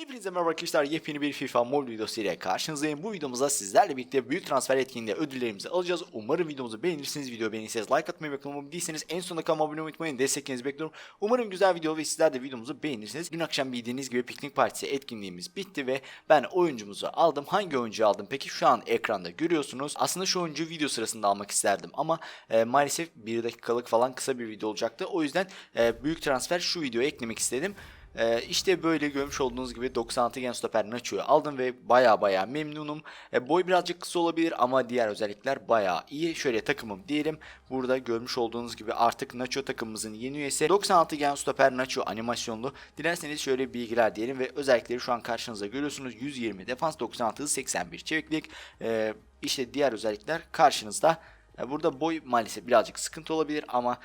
Hepinize merhaba arkadaşlar. Yepyeni bir FIFA Mobile videosu ile karşınızdayım. Bu videomuzda sizlerle birlikte büyük transfer etkinliğinde ödüllerimizi alacağız. Umarım videomuzu beğenirsiniz. Video beğenirseniz like atmayı ve kanalıma en sonunda kanalıma abone olmayı unutmayın. Desteklerinizi bekliyorum. Umarım güzel video ve sizler de videomuzu beğenirsiniz. Dün akşam bildiğiniz gibi piknik partisi etkinliğimiz bitti ve ben oyuncumuzu aldım. Hangi oyuncuyu aldım peki? Şu an ekranda görüyorsunuz. Aslında şu oyuncuyu video sırasında almak isterdim ama e, maalesef 1 dakikalık falan kısa bir video olacaktı. O yüzden e, büyük transfer şu videoya eklemek istedim. Ee, işte böyle görmüş olduğunuz gibi 96 gen stoper Nacho'yu aldım ve baya baya memnunum. Ee, boy birazcık kısa olabilir ama diğer özellikler baya iyi. Şöyle takımım diyelim. Burada görmüş olduğunuz gibi artık Nacho takımımızın yeni üyesi. 96 gen stoper Nacho animasyonlu. Dilerseniz şöyle bilgiler diyelim ve özellikleri şu an karşınızda görüyorsunuz. 120 defans 96 hız 81 çeviklik. Ee, işte diğer özellikler karşınızda. Ee, Burada boy maalesef birazcık sıkıntı olabilir ama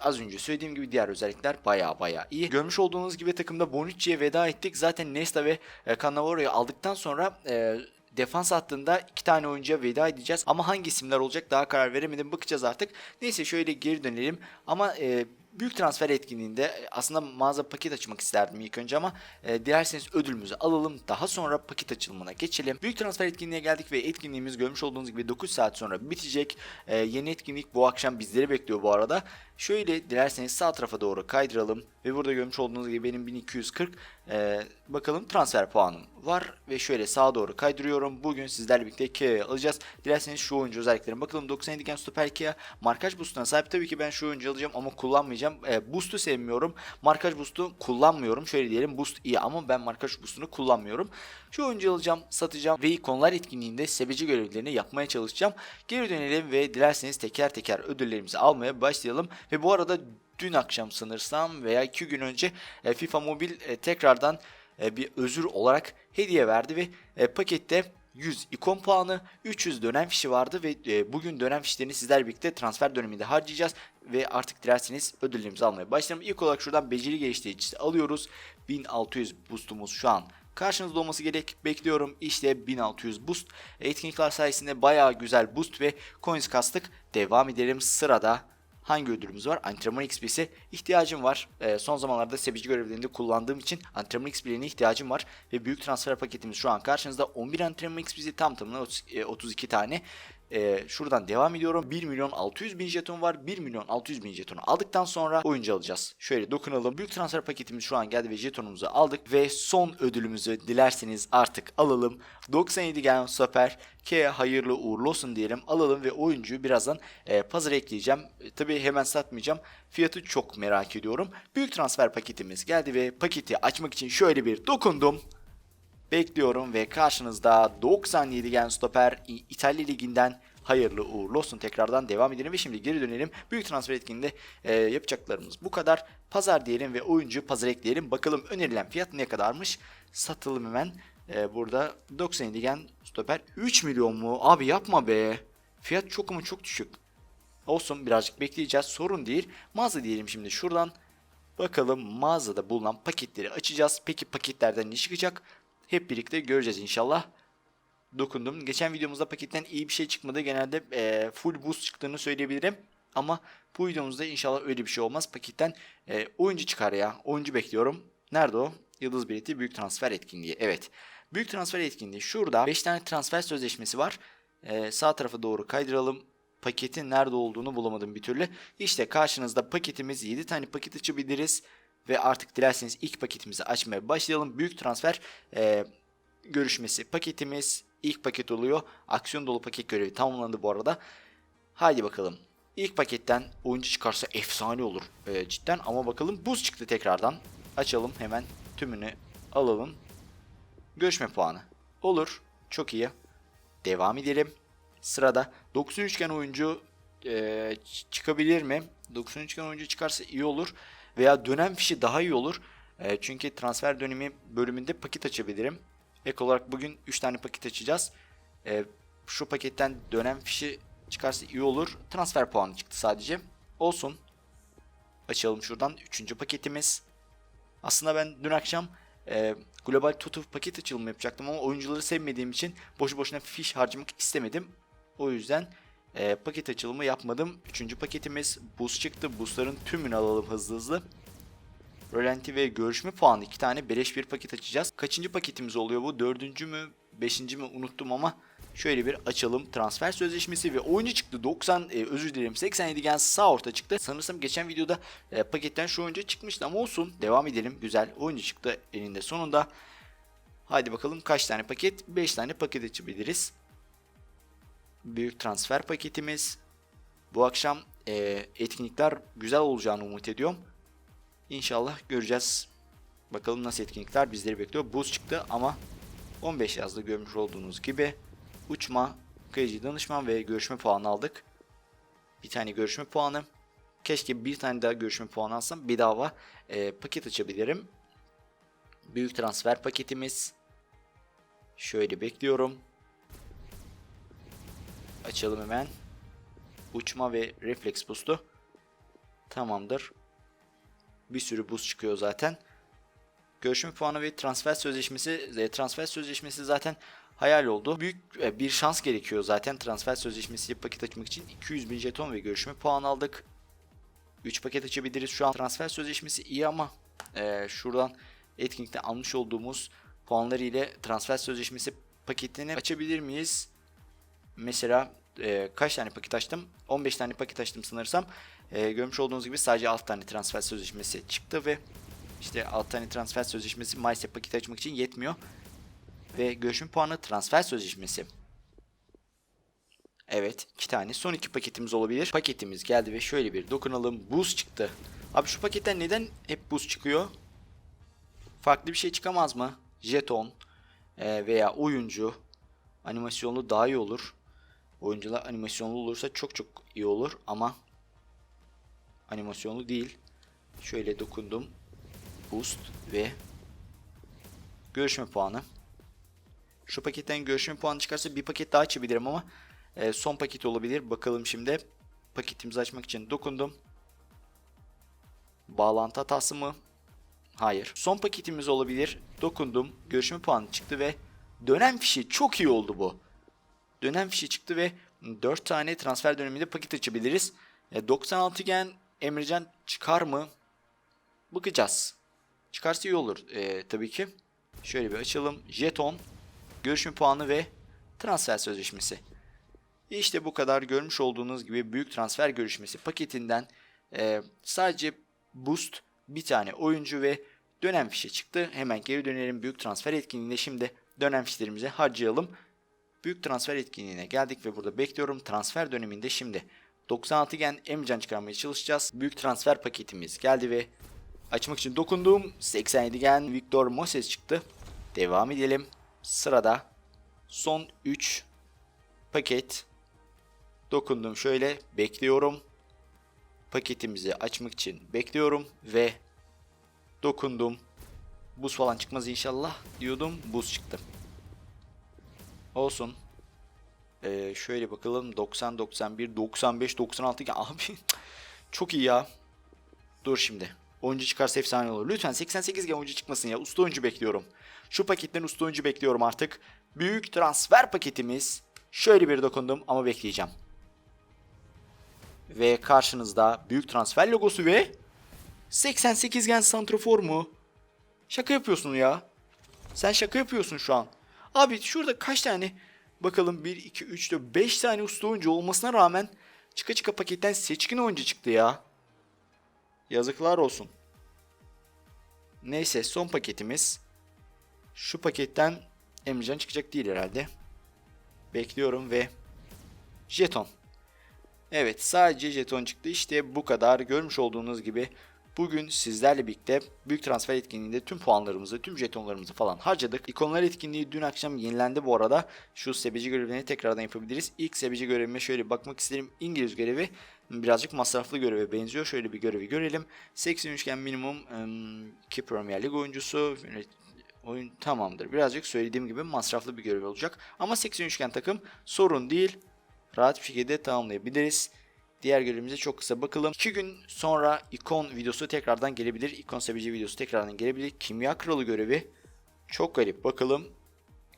Az önce söylediğim gibi diğer özellikler baya baya iyi. Görmüş olduğunuz gibi takımda Bonucci'ye veda ettik. Zaten Nesta ve e, Cannavaro'yu aldıktan sonra e, defans hattında iki tane oyuncuya veda edeceğiz. Ama hangi isimler olacak daha karar veremedim. Bakacağız artık. Neyse şöyle geri dönelim. Ama e, büyük transfer etkinliğinde e, aslında mağaza paket açmak isterdim ilk önce ama e, dilerseniz ödülümüzü alalım. Daha sonra paket açılımına geçelim. Büyük transfer etkinliğine geldik ve etkinliğimiz görmüş olduğunuz gibi 9 saat sonra bitecek. E, yeni etkinlik bu akşam bizleri bekliyor bu arada. Şöyle dilerseniz sağ tarafa doğru kaydıralım ve burada görmüş olduğunuz gibi benim 1240 e, bakalım transfer puanım var ve şöyle sağa doğru kaydırıyorum. Bugün sizlerle birlikte Kia'yı alacağız. Dilerseniz şu oyuncu özelliklerine bakalım. 97 gen Super Kia markaj boostuna sahip. Tabii ki ben şu oyuncu alacağım ama kullanmayacağım. E, boost'u sevmiyorum. Markaj boost'u kullanmıyorum. Şöyle diyelim boost iyi ama ben markaj boost'unu kullanmıyorum. Şu oyuncu alacağım, satacağım ve ikonlar etkinliğinde sebeci görevlerini yapmaya çalışacağım. Geri dönelim ve dilerseniz teker teker ödüllerimizi almaya başlayalım. Ve bu arada dün akşam sanırsam veya iki gün önce e, FIFA Mobil e, tekrardan e, bir özür olarak hediye verdi ve e, pakette 100 ikon puanı, 300 dönem fişi vardı ve bugün dönem fişlerini sizlerle birlikte transfer döneminde harcayacağız ve artık dilerseniz ödüllerimizi almaya başlayalım. İlk olarak şuradan beceri geliştiricisi alıyoruz. 1600 boostumuz şu an karşınızda olması gerek. Bekliyorum. İşte 1600 boost. Etkinlikler sayesinde bayağı güzel boost ve coins kastık. Devam edelim. Sırada hangi ödülümüz var? Antrenman XP'si ihtiyacım var. Ee, son zamanlarda sebici görevlerinde kullandığım için antrenman XP'lerine ihtiyacım var. Ve büyük transfer paketimiz şu an karşınızda. 11 antrenman XP'si tam tamına 30 e, 32 tane. Ee, şuradan devam ediyorum. 1 milyon 600 bin jeton var. 1 milyon 600 bin jetonu aldıktan sonra oyuncu alacağız. Şöyle dokunalım. Büyük transfer paketimiz şu an geldi ve jetonumuzu aldık. Ve son ödülümüzü dilerseniz artık alalım. 97 gelen stoper K hayırlı uğurlu olsun diyelim. Alalım ve oyuncuyu birazdan e, pazara ekleyeceğim. E, tabii hemen satmayacağım. Fiyatı çok merak ediyorum. Büyük transfer paketimiz geldi ve paketi açmak için şöyle bir dokundum. Bekliyorum ve karşınızda 97 gen stoper İtalya Ligi'nden hayırlı uğurlu olsun. Tekrardan devam edelim ve şimdi geri dönelim. Büyük transfer etkinliğinde e, yapacaklarımız bu kadar. Pazar diyelim ve oyuncu pazar ekleyelim. Bakalım önerilen fiyat ne kadarmış? Satalım hemen. E, burada 97 gen stoper 3 milyon mu? Abi yapma be. Fiyat çok mu çok düşük. Olsun birazcık bekleyeceğiz. Sorun değil. Mağaza diyelim şimdi şuradan. Bakalım mağazada bulunan paketleri açacağız. Peki paketlerden ne çıkacak? Hep birlikte göreceğiz inşallah. Dokundum. Geçen videomuzda paketten iyi bir şey çıkmadı. Genelde eee, full boost çıktığını söyleyebilirim. Ama bu videomuzda inşallah öyle bir şey olmaz. Paketten eee, oyuncu çıkar ya. Oyuncu bekliyorum. Nerede o? Yıldız bileti büyük transfer etkinliği. Evet. Büyük transfer etkinliği. Şurada 5 tane transfer sözleşmesi var. Eee, sağ tarafa doğru kaydıralım. Paketin nerede olduğunu bulamadım bir türlü. İşte karşınızda paketimiz 7 tane paket açabiliriz. Ve artık dilerseniz ilk paketimizi açmaya başlayalım. Büyük transfer eee, görüşmesi paketimiz ilk paket oluyor. Aksiyon dolu paket görevi tamamlandı bu arada. Haydi bakalım. İlk paketten oyuncu çıkarsa efsane olur eee, cidden ama bakalım buz çıktı tekrardan. Açalım hemen tümünü alalım. Görüşme puanı. Olur. Çok iyi. Devam edelim. Sırada 90 üçgen oyuncu ç- çıkabilir mi? 90 üçgen oyuncu çıkarsa iyi olur. Veya dönem fişi daha iyi olur. Eee, çünkü transfer dönemi bölümünde paket açabilirim. Ek olarak bugün 3 tane paket açacağız. Eee, şu paketten dönem fişi çıkarsa iyi olur. Transfer puanı çıktı sadece. Olsun. Açalım şuradan. Üçüncü paketimiz. Aslında ben dün akşam e, global tutu paket açılımı yapacaktım ama oyuncuları sevmediğim için boşu boşuna fiş harcamak istemedim. O yüzden e, paket açılımı yapmadım. Üçüncü paketimiz buz çıktı. Buzların tümünü alalım hızlı hızlı. Rölanti ve görüşme puanı iki tane beleş bir paket açacağız. Kaçıncı paketimiz oluyor bu? Dördüncü mü? Beşinci mi? Unuttum ama şöyle bir açalım. Transfer sözleşmesi ve oyuncu çıktı. 90 e, özür dilerim 87 gen sağ orta çıktı. Sanırsam geçen videoda e, paketten şu oyuncu çıkmıştı ama olsun. Devam edelim. Güzel oyuncu çıktı elinde sonunda. Haydi bakalım kaç tane paket? 5 tane paket açabiliriz. Büyük transfer paketimiz. Bu akşam e, etkinlikler güzel olacağını umut ediyorum. İnşallah göreceğiz. Bakalım nasıl etkinlikler bizleri bekliyor. Buz çıktı ama 15 yazdı görmüş olduğunuz gibi. Uçma, kayıcı danışman ve görüşme puanı aldık. Bir tane görüşme puanı. Keşke bir tane daha görüşme puanı alsam bedava e, paket açabilirim. Büyük transfer paketimiz. Şöyle bekliyorum. Açalım hemen. Uçma ve refleks boost'u. Tamamdır. Bir sürü boost çıkıyor zaten. Görüşme puanı ve transfer sözleşmesi transfer sözleşmesi zaten hayal oldu. Büyük e, bir şans gerekiyor zaten transfer sözleşmesi paket açmak için 200 bin jeton ve görüşme puanı aldık. 3 paket açabiliriz şu an. Transfer sözleşmesi iyi ama e, şuradan etkinlikte almış olduğumuz puanları ile transfer sözleşmesi paketini açabilir miyiz? Mesela e, kaç tane paket açtım? 15 tane paket açtım sanırsam. E, görmüş olduğunuz gibi sadece 6 tane transfer sözleşmesi çıktı ve işte 6 tane transfer sözleşmesi maalesef paket açmak için yetmiyor. Ve görüşüm puanı transfer sözleşmesi. Evet 2 tane son 2 paketimiz olabilir. Paketimiz geldi ve şöyle bir dokunalım. Buz çıktı. Abi şu paketten neden hep buz çıkıyor? Farklı bir şey çıkamaz mı? Jeton e, veya oyuncu animasyonlu daha iyi olur. Oyuncular animasyonlu olursa çok çok iyi olur ama animasyonlu değil. Şöyle dokundum. Boost ve görüşme puanı. Şu paketten görüşme puanı çıkarsa bir paket daha açabilirim ama e, son paket olabilir. Bakalım şimdi. Paketimizi açmak için dokundum. Bağlantı hatası mı? Hayır. Son paketimiz olabilir. Dokundum. Görüşme puanı çıktı ve dönem fişi çok iyi oldu bu. Dönem fişi çıktı ve 4 tane transfer döneminde paket açabiliriz. E, 96 gen Emrecan çıkar mı? Bakacağız. Çıkarsa iyi olur e, tabii ki. Şöyle bir açalım. Jeton, görüşme puanı ve transfer sözleşmesi. İşte bu kadar görmüş olduğunuz gibi büyük transfer görüşmesi paketinden e, sadece boost, bir tane oyuncu ve dönem fişi çıktı. Hemen geri dönelim büyük transfer etkinliğinde şimdi dönem fişlerimizi harcayalım. Büyük transfer etkinliğine geldik ve burada bekliyorum. Transfer döneminde şimdi 96 gen Emcan çıkarmaya çalışacağız. Büyük transfer paketimiz geldi ve açmak için dokunduğum 87 gen Victor Moses çıktı. Devam edelim. Sırada son 3 paket dokundum şöyle bekliyorum. Paketimizi açmak için bekliyorum ve dokundum. Buz falan çıkmaz inşallah diyordum. Buz çıktı. Olsun. Ee, şöyle bakalım 90 91 95 96 ya abi çok iyi ya. Dur şimdi. Oyuncu çıkarsa efsane olur. Lütfen 88 gen oyuncu çıkmasın ya. Usta oyuncu bekliyorum. Şu paketten usta oyuncu bekliyorum artık. Büyük transfer paketimiz. Şöyle bir dokundum ama bekleyeceğim. Ve karşınızda büyük transfer logosu ve 88 gen santrafor mu? Şaka yapıyorsun ya. Sen şaka yapıyorsun şu an. Abi şurada kaç tane bakalım 1, 2, 3, 4, 5 tane usta oyuncu olmasına rağmen çıka çıka paketten seçkin oyuncu çıktı ya. Yazıklar olsun. Neyse son paketimiz. Şu paketten Emrecan çıkacak değil herhalde. Bekliyorum ve jeton. Evet sadece jeton çıktı. İşte bu kadar. Görmüş olduğunuz gibi Bugün sizlerle birlikte büyük transfer etkinliğinde tüm puanlarımızı, tüm jetonlarımızı falan harcadık. İkonlar etkinliği dün akşam yenilendi bu arada. Şu sebeci görevlerini tekrardan yapabiliriz. İlk sebeci görevime şöyle bakmak isterim. İngiliz görevi birazcık masraflı göreve benziyor. Şöyle bir görevi görelim. 83 iken minimum ki Premier Lig oyuncusu oyun tamamdır. Birazcık söylediğim gibi masraflı bir görev olacak. Ama 83 iken takım sorun değil. Rahat bir şekilde tamamlayabiliriz. Diğer görevimize çok kısa bakalım. 2 gün sonra ikon videosu tekrardan gelebilir. İkon sevici videosu tekrardan gelebilir. Kimya kralı görevi. Çok garip. Bakalım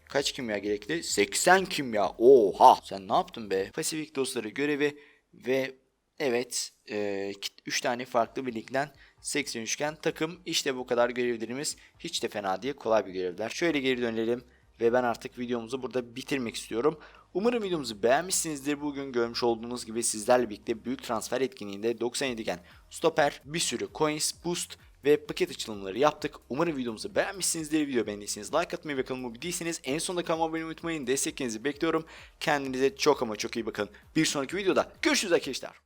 kaç kimya gerekli? 80 kimya. Oha! Sen ne yaptın be? Pasifik dostları görevi ve evet 3 e, tane farklı bir linkten 80 üçgen takım işte bu kadar görevlerimiz hiç de fena değil kolay bir görevler. Şöyle geri dönelim ve ben artık videomuzu burada bitirmek istiyorum. Umarım videomuzu beğenmişsinizdir. Bugün görmüş olduğunuz gibi sizlerle birlikte büyük transfer etkinliğinde 97 gen stoper, bir sürü coins, boost ve paket açılımları yaptık. Umarım videomuzu beğenmişsinizdir. Video beğendiyseniz like atmayı ve kanalıma değilseniz en sonunda kanalıma abone olmayı unutmayın. Desteklerinizi bekliyorum. Kendinize çok ama çok iyi bakın. Bir sonraki videoda görüşürüz arkadaşlar.